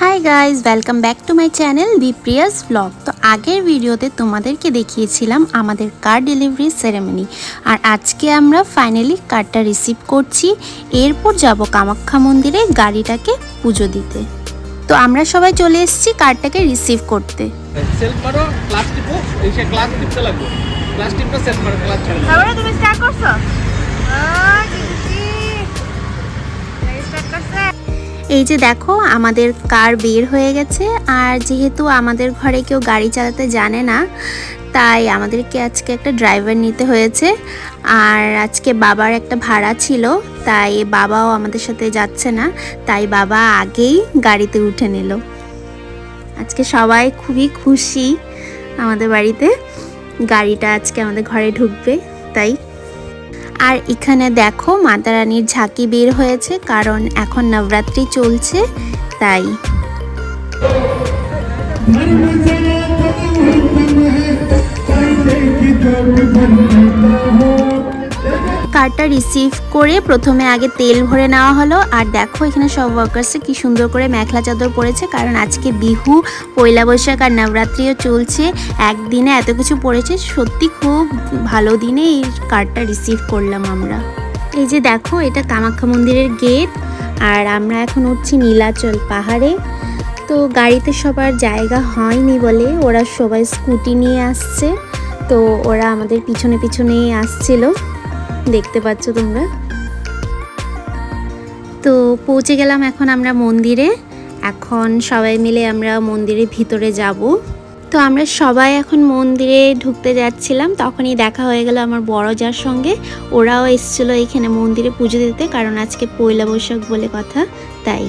Hi guys welcome back to my channel Bipriya's blog তো আগের ভিডিওতে তোমাদেরকে দেখিয়েছিলাম আমাদের কার ডেলিভারি সেরেমনি আর আজকে আমরা ফাইনালি কারটা রিসিভ করছি। এরপর যাব কামাখ্যা মন্দিরে গাড়িটাকে পুজো দিতে। তো আমরা সবাই চলে এসেছি কারটাকে রিসিভ করতে। সেলফ মারো ক্লাস টিপো এই সে ক্লাস টিপতে লাগবে। ক্লাস টিপটা সেলফ মারো ক্লাস ছেড়ে। তুমি স্টার্ট করছ? এই যে দেখো, আমাদের কার বের হয়ে গেছে। আর যেহেতু আমাদের ঘরে কেউ গাড়ি চালাতে জানে না, তাই আমাদেরকে আজকে একটা ড্রাইভার নিতে হয়েছে। আর আজকে বাবার একটা ভাড়া ছিল, তাই বাবাও আমাদের সাথে যাচ্ছে না। তাই বাবা আগেই গাড়িতে উঠে নিল। আজকে সবাই খুবই খুশি আমাদের বাড়িতে। গাড়িটা আজকে আমাদের ঘরে ঢুকবে, তাই আর এখানে দেখো মাতা রানীর ঝাঁকি বের হয়েছে কারণ এখন নবরাত্রি চলছে তাই। কার্ডটা রিসিভ করে প্রথমে আগে তেল ভরে নেওয়া হলো। আর দেখো এখানে সব ওয়ার্কার্সে কি সুন্দর করে মেখলা চাদর পরেছে, কারণ আজকে বিহু, পয়লা বৈশাখ আর নবরাত্রিও চলছে। একদিনে এত কিছু পড়েছে সত্যি খুব ভালো দিনে এই কার্ডটা রিসিভ করলাম আমরা। এই যে দেখো, এটা কামাখ্যা মন্দিরের গেট আর আমরা এখন উঠছি নীলাচল পাহাড়ে। তো গাড়িতে সবার জায়গা হয়নি বলে ওরা সবাই স্কুটি নিয়ে আসছে। তো ওরা আমাদের পিছনে পিছনেই আসছিল। দেখতে পাচ্ছ তোমরা? তো পৌঁছে গেলাম এখন আমরা মন্দিরে। এখন সবাই মিলে আমরা মন্দিরের ভিতরে যাব। তো আমরা সবাই এখন মন্দিরে ঢুকতে যাচ্ছিলাম। তখনই দেখা হয়ে গেল আমার বড় যার সঙ্গে। ওরাও এসেছিল এখানে মন্দিরে পুজো দিতে, কারণ আজকে পয়লা বৈশাখ বলে কথা, তাই।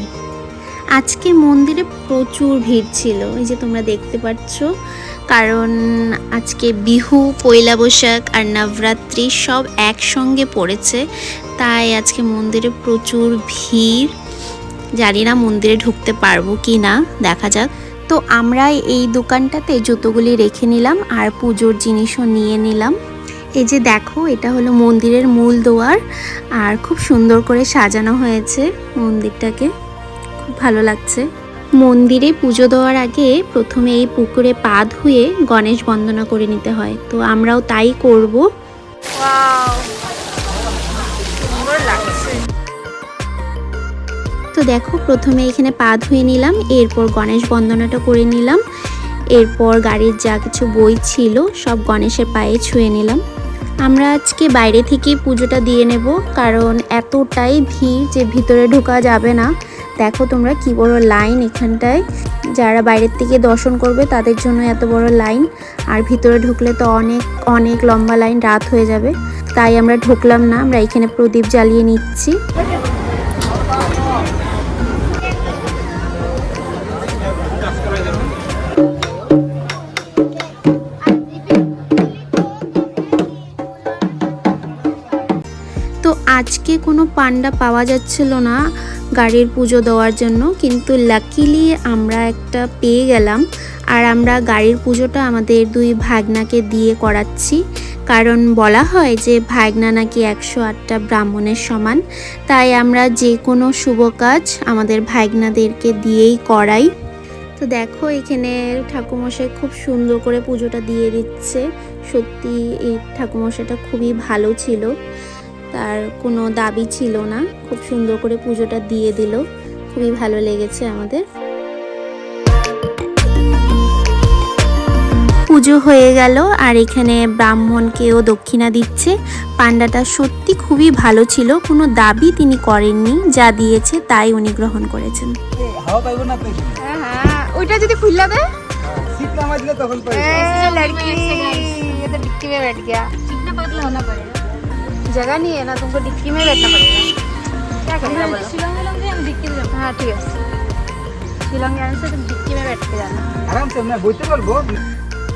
আজকে মন্দিরে প্রচুর ভিড় ছিল, এই যে তোমরা দেখতে পাচ্ছ। কারণ আজকে বিহু, পয়লা বৈশাখ আর নবরাত্রি সব একসঙ্গে পড়েছে, তাই আজকে মন্দিরে প্রচুর ভিড়। জানি না মন্দিরে ঢুকতে পারব কি না, দেখা যাক। তো আমরা এই দোকানটাতে জুতোগুলি রেখে নিলাম আর পুজোর জিনিসও নিয়ে নিলাম। এই যে দেখো, এটা হলো মন্দিরের মূল দোয়ার আর খুব সুন্দর করে সাজানো হয়েছে মন্দিরটাকে। খুব ভালো লাগছে। মন্দিরে পুজো দেওয়ার আগে প্রথমে এই পুকুরে পা ধুয়ে গণেশ বন্দনা করে নিতে হয়। তো আমরাও তাই করব। তো দেখো প্রথমে এখানে পা ধুয়ে নিলাম এরপর গণেশ বন্দনাটা করে নিলাম। এরপর গাড়ির যা কিছু বই ছিল সব গণেশের পায়ে ছুঁয়ে নিলাম। আমরা আজকে বাইরে থেকে পুজোটা দিয়ে নেব, কারণ এতটাই ভিড় যে ভিতরে ঢোকা যাবে না। দেখো তোমরা কি বড় লাইন এখানটায়। যারা বাইরের থেকে দর্শন করবে, তাদের জন্য এত বড় লাইন। আর ভিতরে ঢুকলে তো অনেক অনেক লম্বা লাইন রাত হয়ে যাবে। তাই আমরা ঢুকলাম না, আমরা এখানে প্রদীপ জ্বালিয়ে নিচ্ছি। আজকে কোনো পান্ডা পাওয়া যাচ্ছিল না গাড়ির পুজো দেওয়ার জন্য, কিন্তু লাকিলি আমরা একটা পেয়ে গেলাম আর আমরা গাড়ির পুজোটা আমাদের দুই ভাগনাকে দিয়ে করাচ্ছি। কারণ বলা হয় যে ভাগনা নাকি একশো আটটা ব্রাহ্মণের সমান, তাই আমরা যে কোনো শুভ কাজ আমাদের ভাগনাদেরকে দিয়েই করাই। তো দেখো এখানে ঠাকুমশাই খুব সুন্দর করে পুজোটা দিয়ে দিচ্ছে। সত্যি এই ঠাকুমশাইটা খুবই ভালো ছিল। তার কোনো দাবি ছিল না। খুব সুন্দর করে পুজোটা দিয়ে দিল। খুবই ভালো লেগেছে আমাদের। পুজো হয়ে গেল আর এখানে ব্রাহ্মণকেও দক্ষিণা দিচ্ছে। পান্ডাটা সত্যি খুবই ভালো ছিল। কোনো দাবি তিনি করেননি। যা দিয়েছে তাই উনি গ্রহণ করেছেন। হ্যাঁ হ্যাঁ। ওইটা যদি খুললা দে দিলে তখন जगह नहीं है ना तुमको डिक्की में बैठना पड़ेगा क्या करेगा बोलो शिलोंग में लोग हम दिखते हैं हाँ ठीक है शिलोंग जाने से तुम डिक्की में बैठ के जाना আরামসে আমরা বইতে পারবো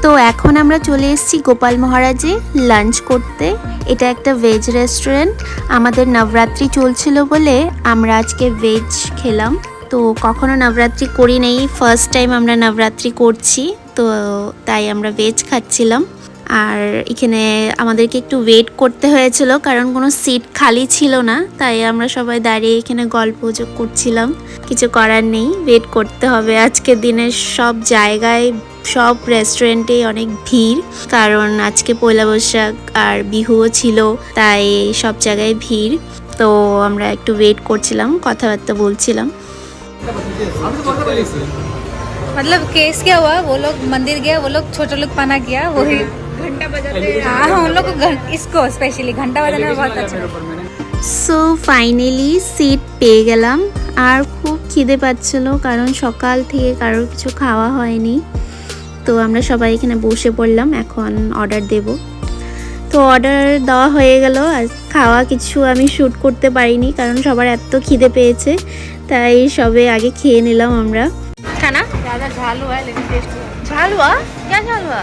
তো এখন আমরা চলে এসেছি গোপাল মহারাজে লাঞ্চ করতে এটা একটা ভেজ রেস্টুরেন্ট আমাদের নবরাত্রি চলছিল বলে আমরা আজকে ভেজ খেলাম তো কখনো নবরাত্রি করি নেই ফার্স্ট টাইম আমরা নবরাত্রি করছি তো তাই আমরা ভেজ খাচ্ছিলাম আর এখানে আমাদেরকে একটু ওয়েট করতে হয়েছিল কারণ কোনো সিট খালি ছিল না তাই আমরা সবাই দাঁড়িয়ে এখানে গল্প যোগ করছিলাম কিছু করার নেই ওয়েট করতে হবে আজকের দিনে সব জায়গায় সব রেস্টুরেন্টে অনেক ভিড় কারণ আজকে পয়লা বৈশাখ আর বিহুও ছিল তাই সব জায়গায় ভিড় তো আমরা একটু ওয়েট করছিলাম কথাবার্তা বলছিলাম আমি তো বলতে পেরেছি मतलब केस क्या हुआ वो लोग मंदिर गया वो लोग छोटा लोग पाना किया वही घंटा बजाते हाँ उन लोग को घं- इसको स्पेशली घंटा बजाने में बहुत अच्छा मेरे ऊपर मैंने সো ফাইনালি সিট পেয়ে গেলাম আর খুব খিদে পাচ্ছিল কারণ সকাল থেকে কারোর কিছু খাওয়া হয়নি তো আমরা সবাই এখানে বসে পড়লাম এখন অর্ডার দেব তো অর্ডার দেওয়া হয়ে গেল আর খাওয়া কিছু আমি শ্যুট করতে পারিনি কারণ সবার এত খিদে পেয়েছে তাই সবে আগে খেয়ে নিলাম আমরা খানা ज़्यादा झाल हुआ है लेकिन टेस्ट हुआ ঝাল हुआ क्या ঝাল हुआ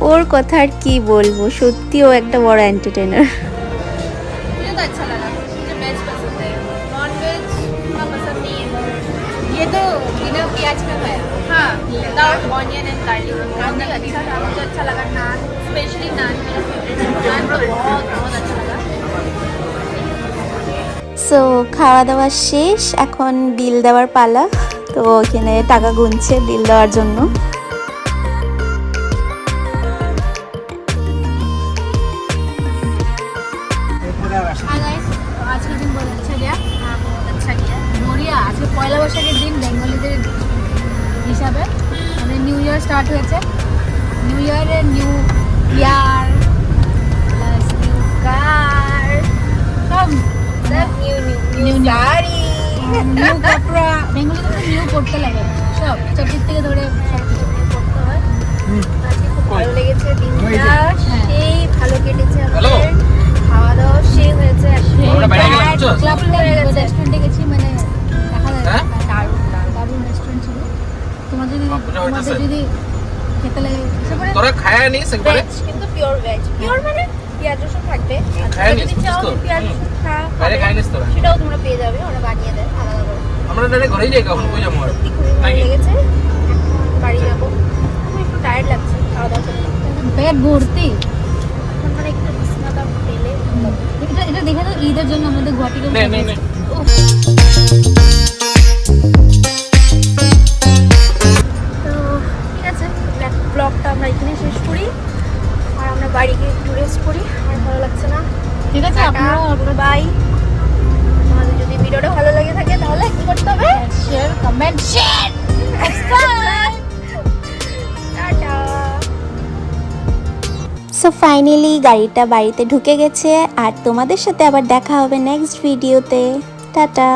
ওর কথা আর কি বলব? সত্যি ও একটা বড় এন্টারটেনার সো খাওয়া দাওয়া শেষ। এখন বিল দেওয়ার পালা। তো এখানে টাকা গুনছে বিল দেওয়ার জন্য। পয়লা বৈশাখের দিন বেঙ্গলিদের হিসাবে মানে নিউ ইয়ার স্টার্ট হয়েছে। নিউ ইয়ারের new year new car new new new new লাগে। সব থেকে ধরে পড়তে হয় খুব ভালো লেগেছে দিনটা। হ্যাঁ। সেই ভালো কেটেছে আমাদের। খাওয়া দাওয়া সেই হয়েছে। খায়া নিস একবারে ভেজ কিন্তু পিওর ভেজ পিওর মানে পেঁয়াজ রসুন থাকবে। আর খায় নিস, যদি চাও বুঝছ? পেঁয়াজ রসুন খা- নিস তোরা সেটাও তোমরা পেয়ে যাবে ওরা বানিয়ে দেয় আলাদা করে। আমরা ডাইরেক্ট ঘরেই যাই কখন কই যাব আর খুবই ভালো লেগেছে। বাড়ি যাব। এখন একটু টায়ার্ড লাগছে খাওয়া দাওয়া করে পেট ভর্তি? এখন মানে একটু বিছানাটা পেলে এটা এটা দেখে তো ঈদের জন্য আমাদের গুয়াহাটিকে সো ফাইনালি গাড়িটা বাড়িতে ঢুকে গেছে, আর তোমাদের সাথে আবার দেখা হবে নেক্সট ভিডিওতে টাটা।